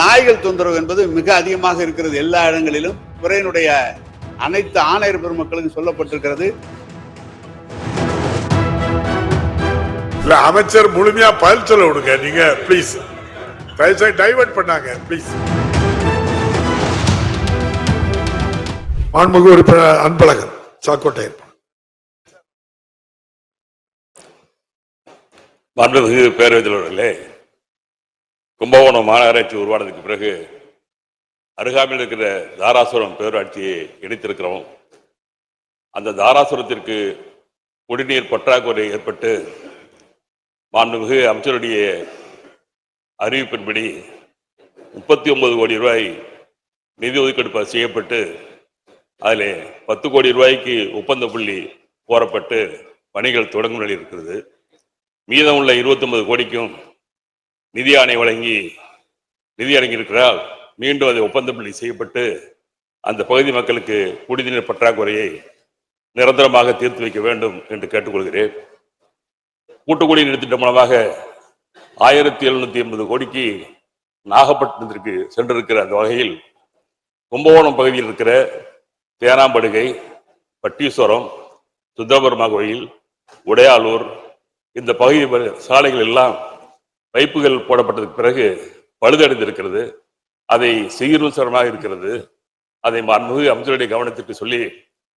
நாய்கள் தொந்தரவு என்பது மிக அதிகமாக இருக்கிறது எல்லா இடங்களிலும். துறையினுடைய அனைத்து ஆணையர் பெருமக்களுக்கும் சொல்லப்பட்டிருக்கிறது. அமைச்சர் முழுமையா பதில் சொல்ல விடுங்க. நீங்க ப்ளீஸ் டைவர்ட் பண்ணாங்க ப்ளீஸ் மாண்புமிகு உறுப்பினர் அன்பழகன் சாக்கோட்டையன் மாண்புமிகு பேரவைத் தலைவர்களே கும்பகோணம் மாநகராட்சி உருவானதுக்கு பிறகு அருகாமையில் இருக்கிற தாராசுரம் பேரூராட்சியை இணைத்திருக்கிறோம். அந்த தாராசுரத்திற்கு குடிநீர் பற்றாக்குறை ஏற்பட்டு மாண்புமிகு அமைச்சருடைய அறிவிப்பின்படி முப்பத்தி ஒன்பது கோடி ரூபாய் நிதி ஒதுக்கீடு செய்யப்பட்டு அதில் பத்து கோடி ரூபாய்க்கு ஒப்பந்த புள்ளி கோரப்பட்டு பணிகள் தொடங்கும் நிலையில் இருக்கிறது. மீதம் உள்ள இருபத்தொன்பது கோடிக்கும் நிதி ஆணை வழங்கி நிதி வழங்கியிருக்கிறால் மீண்டும் அதை ஒப்பந்தம் செய்யப்பட்டு அந்த பகுதி மக்களுக்கு குடிநீர் பற்றாக்குறையை நிரந்தரமாக தீர்த்து வைக்க வேண்டும் என்று கேட்டுக்கொள்கிறேன். கூட்டுக்குடி குடிநீர் திட்டம் மூலமாக ஆயிரத்தி எழுநூத்தி எண்பது கோடிக்கு நாகப்பட்டினத்திற்கு சென்றிருக்கிற அந்த வகையில் கும்பகோணம் பகுதியில் இருக்கிற தேனாம்படுகை பட்டீஸ்வரம் சுந்தரபுரமா கோயில் உடையாலூர் இந்த பகுதி சாலைகள் எல்லாம் பைப்புகள் போடப்பட்டதுக்கு பிறகு பழுதடைந்திருக்கிறது. அதை சீர்வசரமாக இருக்கிறது. அதை மாண்புமிகு அமைச்சருடைய கவனத்திற்கு சொல்லி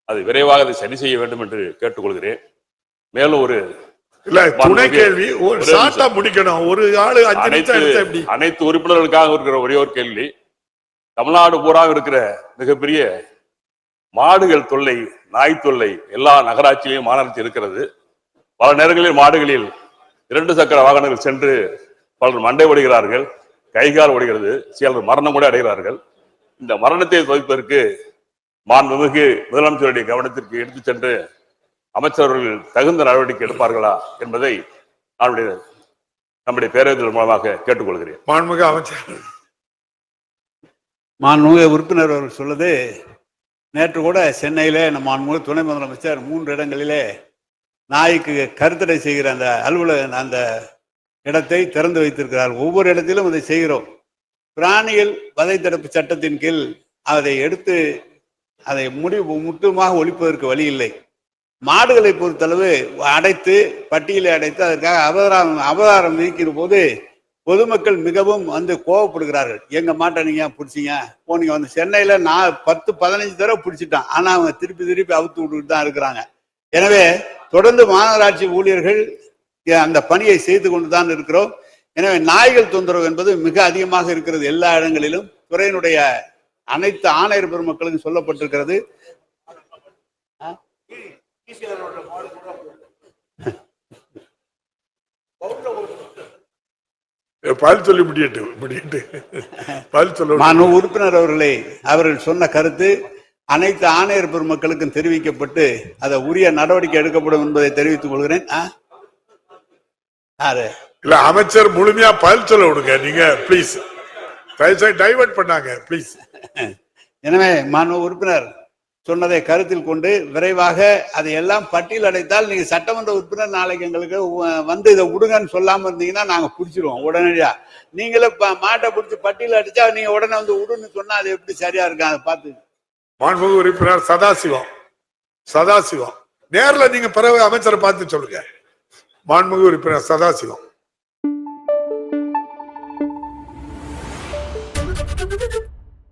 அதை விரைவாக அதை சரி செய்ய வேண்டும் என்று கேட்டுக்கொள்கிறேன். மேலும் ஒரு இல்ல துணை கேள்வி ஒரு ஷார்ட்டா முடிக்கணும். ஒரு ஆளு அனைத்து அனைத்து உறுப்பினர்களுக்காக இருக்கிற ஒரே ஒரு கேள்வி. தமிழ்நாடு பூரா இருக்கிற மிகப்பெரிய மாடுகள் தொல்லை நாய் தொல்லை எல்லா நகராட்சியிலும் மாநகராட்சி இருக்கிறது. பல நேரங்களில் மாடுகளில் இரண்டு சக்கர வாகனங்கள் சென்று பலர் மண்டை ஒடுகிறார்கள் கைகால் ஒடுகிறது சிலர் மரணம் கூட அடைகிறார்கள். இந்த மரணத்தை தவிர்ப்பதற்கு மாண்புமிகு முதலமைச்சருடைய கவனத்திற்கு எடுத்துச் சென்று அமைச்சர்கள் தகுந்த நடவடிக்கை எடுப்பார்களா என்பதை நம்முடைய நம்முடைய பேரவைகள் மூலமாக கேட்டுக்கொள்கிறேன். மாண்புமிகு அமைச்சர். மாண்புமிகு உறுப்பினர் அவர்கள் சொல்லுது நேற்று கூட சென்னையிலே நம்ம மாண்புமிகு துணை முதலமைச்சர் மூன்று இடங்களிலே நாய்க்கு கருத்தடை செய்கிற அந்த அலுவலக அந்த இடத்தை திறந்து வைத்திருக்கிறார். ஒவ்வொரு இடத்திலும் அதை செய்கிறோம். பிராணிகள் வதை தடுப்பு சட்டத்தின் கீழ் அதை எடுத்து அதை முடிவு முற்றுமாக ஒழிப்பதற்கு வழி இல்லை. மாடுகளை பொறுத்தளவு அடைத்து பட்டியலை அடைத்து அதற்காக அபதாரம் அபதாரம் நீக்கிற போது பொதுமக்கள் மிகவும் வந்து கோவப்படுகிறார்கள். எங்க மாட்டை நீங்கள் ஏன் பிடிச்சீங்க? போனீங்க வந்து சென்னையில நான் பத்து பதினஞ்சு தடவை பிடிச்சிட்டான். ஆனா அவங்க திருப்பி திருப்பி அவுத்து விட்டுட்டு தான் இருக்கிறாங்க. எனவே தொடர்ந்து மாநகராட்சி ஊழியர்கள் அந்த பணியை செய்து கொண்டு தான் இருக்கிறோம். எனவே நாய்கள் தொந்தரவு என்பது மிக அதிகமாக இருக்கிறது எல்லா இடங்களிலும். துறையினுடைய அனைத்து ஆணையர் பெருமக்களுக்கும் சொல்லப்பட்டிருக்கிறது. பதில் சொல்லி முடியட்டு முடியட்டு. சொல்ல உறுப்பினர் அவர்களே அவர்கள் சொன்ன கருத்து அனைத்து ஆணையர் பெருமக்களுக்கும் தெரிவிக்கப்பட்டு அதை உரிய நடவடிக்கை எடுக்கப்படும் என்பதை தெரிவித்துக் கொள்கிறேன். இல்ல அமைச்சர் முழுமையா பதில் சொல்ல விடுங்க. நீங்க ப்ளீஸ் டைவர்ட் பண்ணாங்க ப்ளீஸ் எனவே மாண்பு உறுப்பினர் சொன்னதை கருத்தில் கொண்டு விரைவாக அதை எல்லாம் பட்டியல் அடைத்தால் நீங்க சட்டமன்ற உறுப்பினர் நாளைக்கு எங்களுக்கு வந்து இதை விடுங்கன்னு சொல்லாம இருந்தீங்கன்னா நாங்க பிடிச்சிருவோம் உடனடியா. நீங்களே மாட்டை பிடிச்சி பட்டியல் அடிச்சா நீங்க உடனே வந்து விடுன்னு சொன்னா அது எப்படி சரியா இருக்கும்? அதை பார்த்து மாண்புமிகு உறுப்பினர் சதாசிவம். சதாசிவம். நேரில் நீங்க பிறகு அமைச்சரை பார்த்து சொல்லுங்க. மாண்புமிகு உறுப்பினர் சதாசிவம்.